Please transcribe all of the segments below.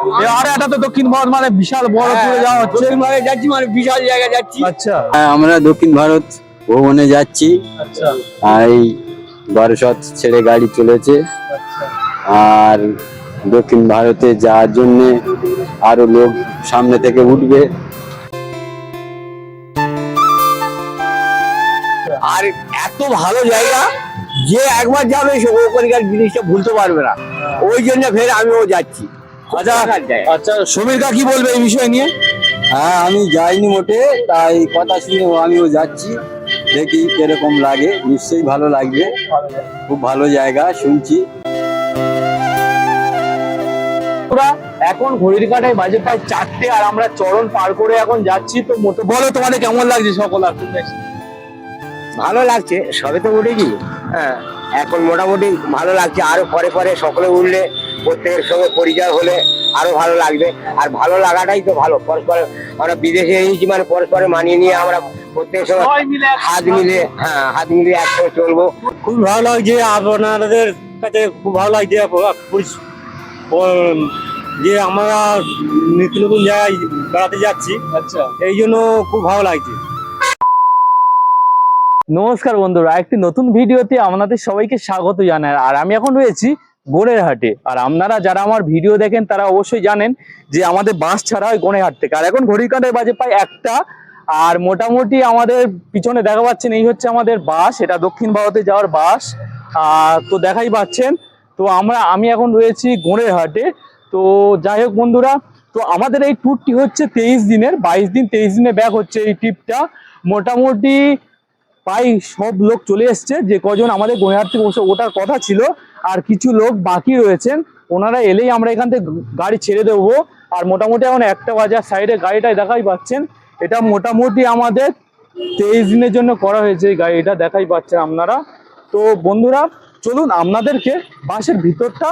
এ তো দক্ষিণ ভারত মানে বিশাল বড় হ্যাঁ, যাওয়া হচ্ছে। দক্ষিণ ভারতে যাচ্ছি মানে বিশাল জায়গায় যাচ্ছি। আচ্ছা। হ্যাঁ, আমরা দক্ষিণ ভারত ভ্রমণে যাচ্ছি। আচ্ছা। আর এই বারোসত ছেড়ে গাড়ি চলেছে। আর দক্ষিণ ভারতে যাওয়ার জন্য আরও লোক সামনে থেকে উঠবে। আর এত ভালো জায়গা যে একবার যাবে সে ওখানকার জিনিসটা ভুলতে পারবে না। ওই জন্য ফের আমিও যাচ্ছি। আচ্ছা। আচ্ছা সমীর কা কি বলবে এই বিষয় নিয়ে? হ্যাঁ আমি যাইনি মোটে তাই কথা শুনে আমিও যাচ্ছি। দেখি কীরকম লাগে নিশ্চয়ই ভালো লাগবে। খুব ভালো জায়গা শুনছি। এখন ঘড়ির কাটায় বাজে প্রায় চারটে আর আমরা চরণ পার করে এখন যাচ্ছি তো মতো বলো তোমাদের কেমন লাগছে সকল আর ভালো লাগছে সবে তো উঠেছি হ্যাঁ। এখন মোটামুটি ভালো লাগছে আরও পরে পরে সকলে উঠলে প্রত্যেকের সঙ্গে পরিচয় হলে আরও ভালো লাগবে। আর ভালো লাগাটাই তো ভালো। পরস্পর আমরা বিদেশে এসেছি মানে পরস্পরে মানিয়ে নিয়ে আমরা প্রত্যেকের সঙ্গে মিলে হাত মিলে হ্যাঁ হাত মিলিয়ে একসঙ্গে চলবো। খুব ভালো লাগছে আপনাদের কাছে খুব ভালো লাগছে যে আমরা নিত্য নতুন জায়গায় বেড়াতে যাচ্ছি। আচ্ছা। এই জন্য খুব ভালো লাগছে। নমস্কার বন্ধুরা একটি নতুন ভিডিওতে আপনাদের সবাইকে স্বাগত জানাই। আর আমি এখন রয়েছি গোড়ের হাটে আর আপনারা যারা আমার ভিডিও দেখেন, তারা অবশ্যই জানেন যে আমাদের বাস ছাড়া হয় গণের থেকে। আর এখন ঘড়ির কাঁটায় বাজে প্রায় একটা। আর মোটামুটি আমাদের পিছনে দেখা পাচ্ছেন, এই হচ্ছে আমাদের বাস। এটা দক্ষিণ ভারতে যাওয়ার বাস। আর তো দেখাই পাচ্ছেন। তো আমরা, আমি এখন রয়েছি গোড়ের হাটে তো যাই হোক বন্ধুরা, তো আমাদের এই ট্যুরটি হচ্ছে তেইশ দিনের, বাইশ দিন, তেইশ দিনে ব্যাক হচ্ছে এই ট্রিপটা মোটামুটি প্রায় সব লোক চলে এসছে, যে কজন আমাদের গোয়াহাট থেকে ওঠার কথা ছিল। আর কিছু লোক বাকি রয়েছেন, ওনারা এলেই আমরা এখান থেকে গাড়ি ছেড়ে দেবো। আর মোটামুটি এখন একটা বাজার সাইডে গাড়িটাই দেখাই পাচ্ছেন। এটা মোটামুটি আমাদের তেইশ দিনের জন্য করা হয়েছে এই গাড়িটা, দেখাই পাচ্ছেন আপনারা। তো বন্ধুরা, চলুন আপনাদেরকে বাসের ভিতরটা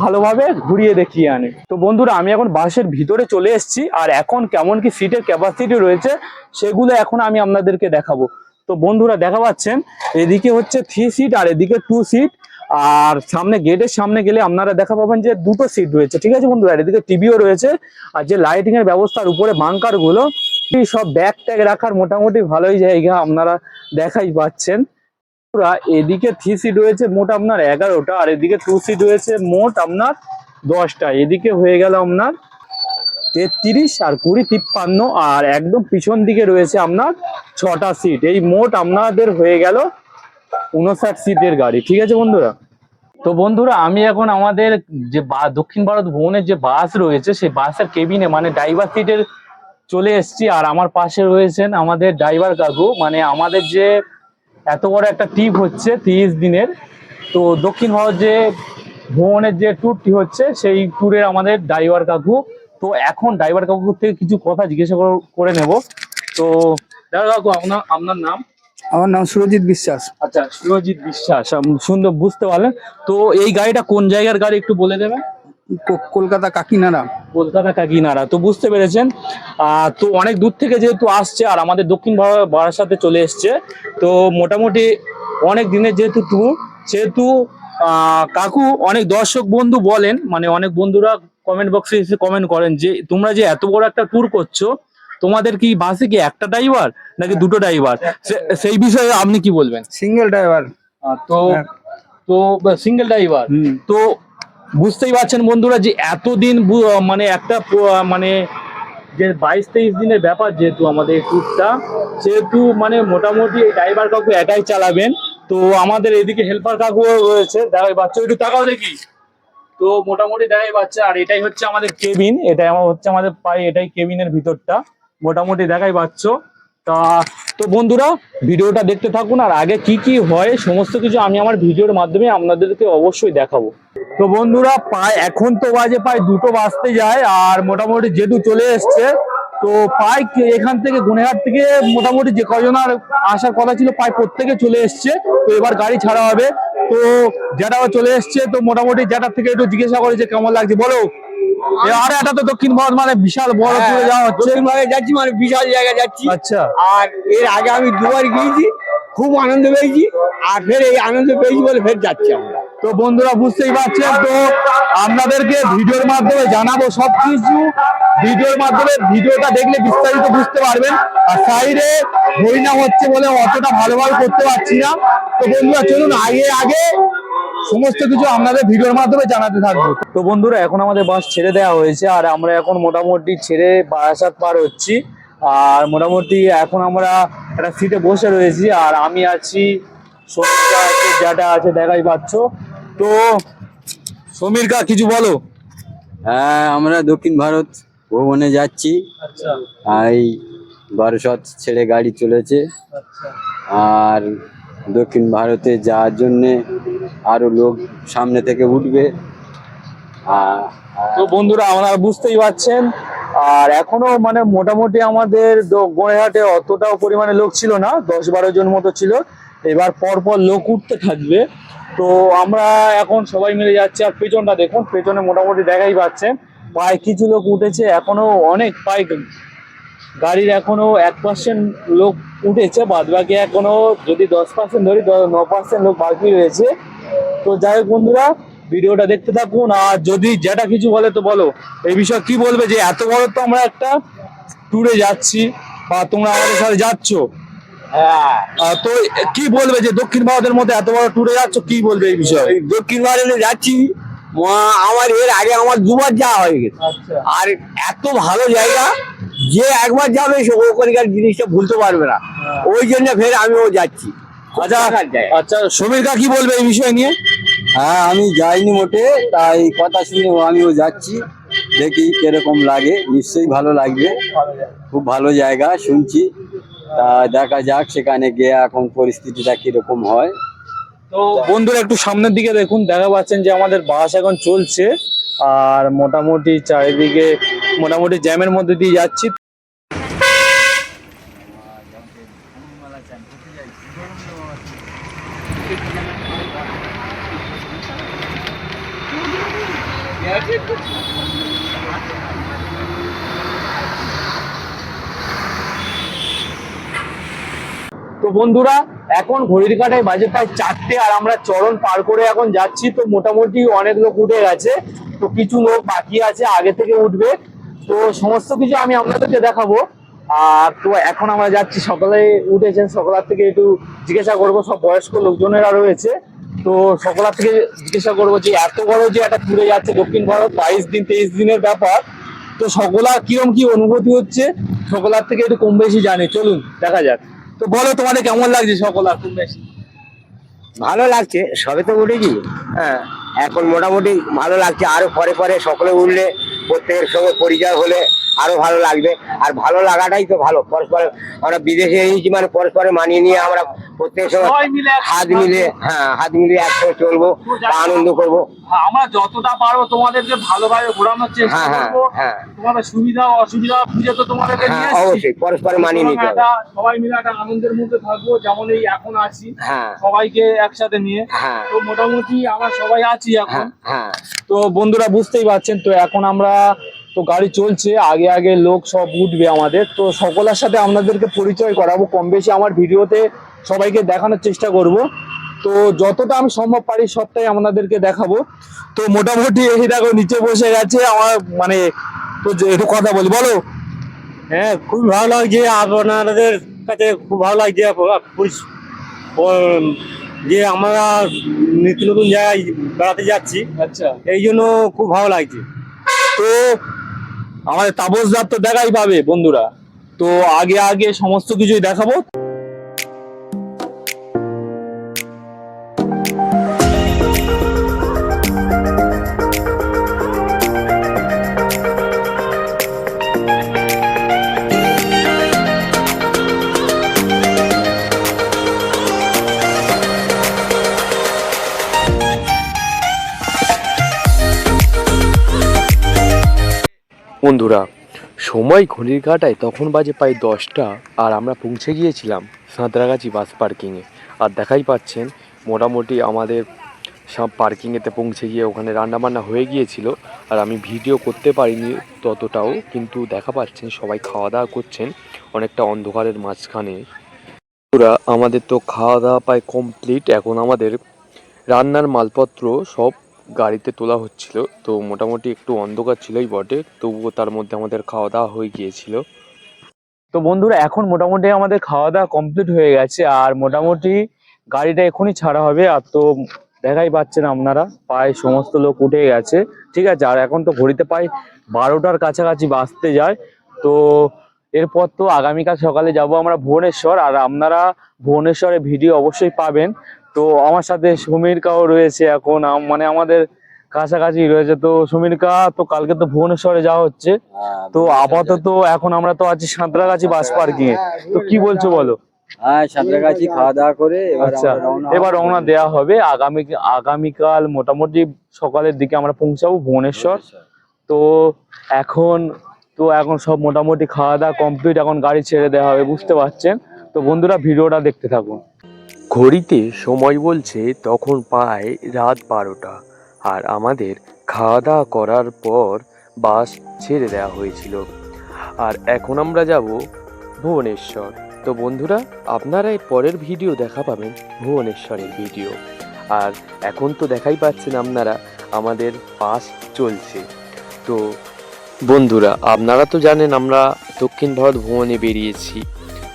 ভালোভাবে ঘুরিয়ে দেখিয়ে আনি। তো বন্ধুরা, আমি এখন বাসের ভিতরে চলে এসেছি, আর এখন কেমন কি সিটের ক্যাপাসিটি রয়েছে, সেগুলো এখন আমি আপনাদেরকে দেখাবো। তো বন্ধুরা, দেখা পাচ্ছেন? এদিকে হচ্ছে থ্রি সিট আর এদিকে টু সিট আর সামনে গেটের সামনে গেলে আপনারা দেখা পাবেন যে দুটো সিট রয়েছে, ঠিক আছে বন্ধুরা? এদিকে টিভিও রয়েছে। আর যে লাইটিং এর ব্যবস্থার উপরে বাংকারগুলো সব ব্যাগ ট্যাগ রাখার মোটামুটি ভালোই জায়গা আপনারা দেখাই পাচ্ছেন। এদিকে থ্রি সিট রয়েছে, মোট আপনার এগারোটা। আর এদিকে টু সিট রয়েছে, মোট আপনার দশটা। এদিকে হয়ে গেল আপনার তেত্রিশ আর কুড়ি তিপ্পান্ন। আর একদম পিছন দিকে রয়েছে আপনার ছটা সিট এই মোট আপনাদের হয়ে গেল উনষাট সিটের গাড়ি, ঠিক আছে বন্ধুরা? তো বন্ধুরা, আমি এখন আমাদের যে দক্ষিণ ভারত ভ্রমণের যে বাস রয়েছে, সেই বাসের কেবিনে মানে ড্রাইভার সিটের চলে এসেছি। আর আমার পাশে রয়েছেন আমাদের ড্রাইভার কাকু। মানে আমাদের যে এত বড় একটা ট্রিপ হচ্ছে তিরিশ দিনের, তো দক্ষিণ ভারত যে ভ্রমণের যে ট্যুরটি হচ্ছে, সেই ট্যুরের আমাদের ড্রাইভার কাকু। তো এখন ড্রাইভার কাকুর থেকে কিছু কথা জিজ্ঞাসা করে নেব। তো ড্রাইভার কাকু, আপনার আপনার নাম? আমার নাম সুরজিৎ বিশ্বাস। আচ্ছা সুরজিৎ বিশ্বাস সুন্দর বুঝতে পারলেন। তো এই গাড়িটা কোন জায়গার গাড়ি একটু বলে দেবেন? কলকাতা কাকিনাড়া। কলকাতা কাকিনাড়া তো বুঝতে পেরেছেন। আহ, তো অনেক দূর থেকে যেহেতু আসছে আর আমাদের দক্ষিণ ভারত বারাসাতে চলে এসছে তো মোটামুটি অনেক দিনের যেহেতু ট্যুর সেহেতু কাকু অনেক দর্শক বন্ধু বলেন মানে অনেক বন্ধুরা কমেন্ট বক্সে এসে কমেন্ট করেন যে তোমরা যে এত বড় একটা ট্যুর করছ তোমাদের কি বাসে কি একটা ড্রাইভার নাকি দুটো ড্রাইভার সেই বিষয়ে আপনি কি বলবেন? সিঙ্গেল ড্রাইভার তো হ্যাঁ। তো সিঙ্গেল ড্রাইভার তো বুঝতেই পারছেন বন্ধুরা যে এতদিন মানে একটা মানে যে বাইশ তেইশ দিনের ব্যাপার যেহেতু আমাদের ট্যুরটা সেহেতু মানে মোটামুটি ড্রাইভার কাকু একাই চালাবেন। তো আমাদের এদিকে হেল্পার কাকুও রয়েছে দেখাই বাচ্চা একটু তাকাও দেখি। তো মোটামুটি দেখাই বাচ্চা আর এটাই হচ্ছে আমাদের কেবিন এটাই আমার হচ্ছে আমাদের পায়ে এটাই কেবিনের ভিতরটা। মোটামুটি দেখাই পাচ্ছ। তা, তো বন্ধুরা, ভিডিওটা দেখতে থাকুন আর আগে কি কি হয়, সমস্ত কিছু আমি আমার ভিডিওর মাধ্যমে আপনাদেরকে অবশ্যই দেখাবো। তো বন্ধুরা, প্রায় এখন তো বাজে, প্রায় দুটো বাজতে যায় আর মোটামুটি যেহেতু চলে এসছে। তো প্রায় কে- এখান থেকে গুনেহাট থেকে মোটামুটি যে কজন আর আসার কথা ছিল, প্রায় প্রত্যেকে চলে এসছে। তো এবার গাড়ি ছাড়া হবে। তো যেটাও চলে এসছে। তো মোটামুটি যেটার থেকে একটু জিজ্ঞাসা করে যে কেমন লাগছে, বলো। আর একটা তো দক্ষিণ ভারত মানে বিশাল বড় ট্যুরে যাওয়া হচ্ছে। দক্ষিণ ভারতে যাচ্ছি মানে বিশাল জায়গায় যাচ্ছি। আচ্ছা। আর এর আগে আমি দুবার গিয়েছি খুব আনন্দ পেয়েছি আর ফের এই আনন্দ পেয়েছি বলে ফের যাচ্ছি আমরা। তো বন্ধুরা বুঝতেই পারছেন তো আপনাদেরকে ভিডিওর মাধ্যমে জানাব সবকিছু। ভিডিওর মাধ্যমে ভিডিওটা দেখলে বিস্তারিত বুঝতে পারবেন। আর সাইডে হরিনাম হচ্ছে বলে অতটা ভালোভাবে করতে পারছি না। তো বন্ধুরা চলুন আগে আগে সমস্ত কিছু আপনাদের ভিডিওর মাধ্যমে জানাতে থাকব। তো বন্ধুরা এখন আমাদের বাস ছেড়ে দেওয়া হয়েছে আর আমরা এখন মোটামুটি ছেড়ে বারাসাত পার হচ্ছি। আর মোটামুটি এখন আমরা একটা সিটে বসে রয়েছি আর আমি আছি সমীরকা আছে যেটা আছে দেখাই পাচ্ছ। তো সমীরকা কিছু বলো। হ্যাঁ আমরা দক্ষিণ ভারত ভ্রমণে যাচ্ছি। আচ্ছা। আর এই বারোসত ছেড়ে গাড়ি চলেছে। আচ্ছা। আর দক্ষিণ ভারতে যাওয়ার জন্যে আরও লোক সামনে থেকে উঠবে। তো বন্ধুরা আমরা বুঝতেই পারছেন। আর এখনও মানে মোটামুটি আমাদের গড়েহাটে অতটাও পরিমাণে লোক ছিল না, দশ বারো জন মতো ছিল। এবার পর পর লোক উঠতে থাকবে। তো আমরা এখন সবাই মিলে যাচ্ছি। আর পেছনটা দেখুন, পেছনে মোটামুটি দেখাই পাচ্ছেন। প্রায় কিছু লোক উঠেছে, এখনও অনেক প্রায় গাড়ির এখনও এক পার্সেন্ট লোক উঠেছে বাদ বাকি এখনও যদি দশ পার্সেন্ট ধরি ন পার্সেন্ট লোক বাকি রয়েছে। তো যাই হোক বন্ধুরা ভিডিওটা দেখতে থাকুন আর যদি যেটা কিছু বলে তো বলো। এই বিষয়ে কি বলবে যে এত বড় তো আমরা একটা ট্যুরে যাচ্ছি বা তোমরা আমাদের সাথে যাচ্ছ? হ্যাঁ। তো কি বলবে যে দক্ষিণ ভারতের মধ্যে এত বড় ট্যুরে যাচ্ছ? কি বলবে এই বিষয়ে? দক্ষিণ ভারতে যাচ্ছি আমার এর আগে আমার দুবার যাওয়া হয়ে গেছে। আচ্ছা। আর এত ভালো জায়গা যে একবার যাবে সে ওখানকার জিনিসটা ভুলতে পারবে না। ওই জন্য ফের আমিও যাচ্ছি। আচ্ছা দেখার জায়গা। আচ্ছা। সমীরকা কি বলবে এই বিষয় নিয়ে? হ্যাঁ আমি যাইনি মোটে তাই কথা শুনে আমিও যাচ্ছি। দেখি কীরকম লাগে নিশ্চয়ই ভালো লাগবে। খুব ভালো জায়গা শুনছি। তা দেখা যাক সেখানে গিয়ে এখন পরিস্থিতিটা কীরকম হয়। তো বন্ধুরা একটু সামনের দিকে দেখুন, দেখা পাচ্ছেন যে আমাদের বাস এখন চলছে, আর মোটামুটি চারিদিকে, মোটামুটি জ্যামের মধ্যে দিয়ে যাচ্ছি। তো বন্ধুরা, এখন ঘড়ির কাটায় বাজে প্রায় চারটে আর আমরা চরণ পার করে এখন যাচ্ছি। তো মোটামুটি অনেক লোক উঠে গেছে। তো কিছু লোক বাকি আছে, আগে থেকে উঠবে। তো সমস্ত কিছু আমি আপনাদেরকে দেখাবো। আর তো এখন আমরা যাচ্ছি, সকালে উঠেছেন, সকালের থেকে একটু জিজ্ঞাসা করব, সব বয়স্ক লোকজনেরা রয়েছে। তো সকালের থেকে জিজ্ঞাসা করব যে, এত বড় যে একটা ঘুরে যাচ্ছে দক্ষিণ ভারত, বাইশ দিন, তেইশ দিনের ব্যাপার। তো সকলার কিরম কি অনুভূতি হচ্ছে? সকলার থেকে একটু কম বেশি জানে। চলুন, দেখা যাক। তো বলো তোমাদের কেমন লাগছে সকল এখন বেশি? ভালো লাগছে সবে তো উঠেছি। হ্যাঁ। এখন মোটামুটি ভালো লাগছে। আরও পরে পরে সকলে উঠলে প্রত্যেকের সঙ্গে পরিচয় হলে আরও ভালো লাগবে। আর ভালো লাগাটাই তো ভালো। পরস্পর আমরা বিদেশে এসেছি মানে পরস্পরে মানিয়ে নিয়ে আমরা প্রত্যেক মিলে হাত মিলে হ্যাঁ হাত মিলে একসঙ্গে চলবো আনন্দ করব। হ্যাঁ, আমরা যতটা পারব তোমাদেরকে ভালোভাবে ঘোরানোর চেষ্টা হ্যাঁ, হ্যাঁ, করব। হ্যাঁ। তোমাদের সুবিধা অসুবিধা বুঝে তো তোমাদেরকে হ্যাঁ অবশ্যই পরস্পরে মানিয়ে নিতে হবে। সবাই মিলে একটা আনন্দের মধ্যে থাকব যেমন এই এখন আছি। সবাইকে একসাথে নিয়ে। তো মোটামুটি আমরা সবাই আছি এখন। হ্যাঁ। তো বন্ধুরা বুঝতেই পারছেন তো এখন আমরা তো গাড়ি চলছে আগে আগে লোক সব উঠবে আমাদের। তো সকলের সাথে আপনাদেরকে পরিচয় করাবো কম বেশি আমার ভিডিওতে সবাইকে দেখানোর চেষ্টা করব। তো যতটা আমি সম্ভব পারি সবটাই আপনাদেরকে দেখাবো। তো মোটামুটি এই দেখো নিচে বসে গেছে আমার মানে তো একটু কথা বলি বলো। হ্যাঁ খুব ভালো লাগছে আপনাদের কাছে খুব ভালো লাগছে যে আমরা নিত্য নতুন জায়গায় বেড়াতে যাচ্ছি। আচ্ছা। এই জন্য খুব ভালো লাগছে। তো আমাদের তাপসদার তো দেখাই পাবে বন্ধুরা। তো আগে আগে সমস্ত কিছুই দেখাবো। বন্ধুরা, সময় ঘড়ির কাটায় তখন বাজে প্রায় দশটা আর আমরা পৌঁছে গিয়েছিলাম সাঁতরাগাছি বাস পার্কিংয়ে। আর দেখাই পাচ্ছেন, মোটামুটি আমাদের সব পার্কিংয়েতে পৌঁছে গিয়ে ওখানে রান্নাবান্না হয়ে গিয়েছিল আর আমি ভিডিও করতে পারিনি ততটাও, কিন্তু দেখা পাচ্ছেন, সবাই খাওয়া দাওয়া করছেন অনেকটা অন্ধকারের মাঝখানে। বন্ধুরা, আমাদের তো খাওয়া দাওয়া প্রায় কমপ্লিট এখন আমাদের রান্নার মালপত্র সব গাড়িতে তোলা হচ্ছিল। তো মোটামুটি একটু অন্ধকার ছিলই বটে, তবুও তার মধ্যে আমাদের খাওয়া দাওয়া হয়ে গিয়েছিল। তো বন্ধুরা, এখন মোটামুটি আমাদের খাওয়া দাওয়া কমপ্লিট হয়ে গেছে, আর মোটামুটি গাড়িটা এখনই ছাড়া হবে। আর তো দেখাই পাচ্ছেন আপনারা, প্রায় সমস্ত লোক উঠে গেছে। ঠিক আছে, আর এখন তো ঘড়িতে প্রায় বারোটার কাছাকাছি বাঁচতে যায়। তো এরপর তো আগামীকাল সকালে যাব আমরা ভুবনেশ্বর, আর আপনারা ভুবনেশ্বরে ভিডিও অবশ্যই পাবেন। তো আমার সাথে সমীর কাও রয়েছে এখন মানে আমাদের কাছাকাছি রয়েছে। তো সমীর কা তো কালকে তো ভুবনেশ্বরে যাওয়া হচ্ছে। হ্যাঁ, তো আপাতত এখন আমরা তো আছি সাঁতরাগাছি বাস পার্কিং এ। তো কি বলছো বলো? হ্যাঁ সাঁতরাগাছি খাওয়া দাওয়া করে আচ্ছা এবার। রওনা দেওয়া হবে। আগামী আগামীকাল মোটামুটি সকালের দিকে আমরা পৌঁছাবো ভুবনেশ্বর। তো এখন তো এখন সব মোটামুটি খাওয়া দাওয়া কমপ্লিট এখন গাড়ি ছেড়ে দেওয়া হবে বুঝতে পারছেন? তো বন্ধুরা ভিডিওটা দেখতে থাকুন। ঘড়িতে সময় বলছে তখন প্রায় রাত বারোটা, আর আমাদের খাওয়া দাওয়া করার পর বাস ছেড়ে দেওয়া হয়েছিল। আর এখন আমরা যাব ভুবনেশ্বর। তো বন্ধুরা, আপনারা এর পরের ভিডিও দেখা পাবেন ভুবনেশ্বরের ভিডিও। আর এখন তো দেখাই পাচ্ছেন আপনারা, আমাদের বাস চলছে। তো বন্ধুরা, আপনারা তো জানেন আমরা দক্ষিণ ভারত ভ্রমণে বেরিয়েছি।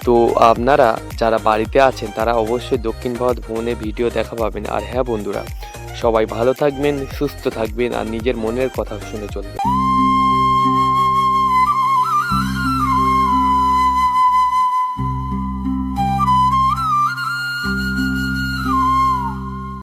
তো আপনারা যারা বাড়িতে আছেন, তারা অবশ্যই দক্ষিণ ভারত ভ্রমণে ভিডিও দেখা পাবেন। আর হ্যাঁ বন্ধুরা, সবাই ভালো থাকবেন, সুস্থ থাকবেন, আর নিজের মনের কথা শুনে চলবেন।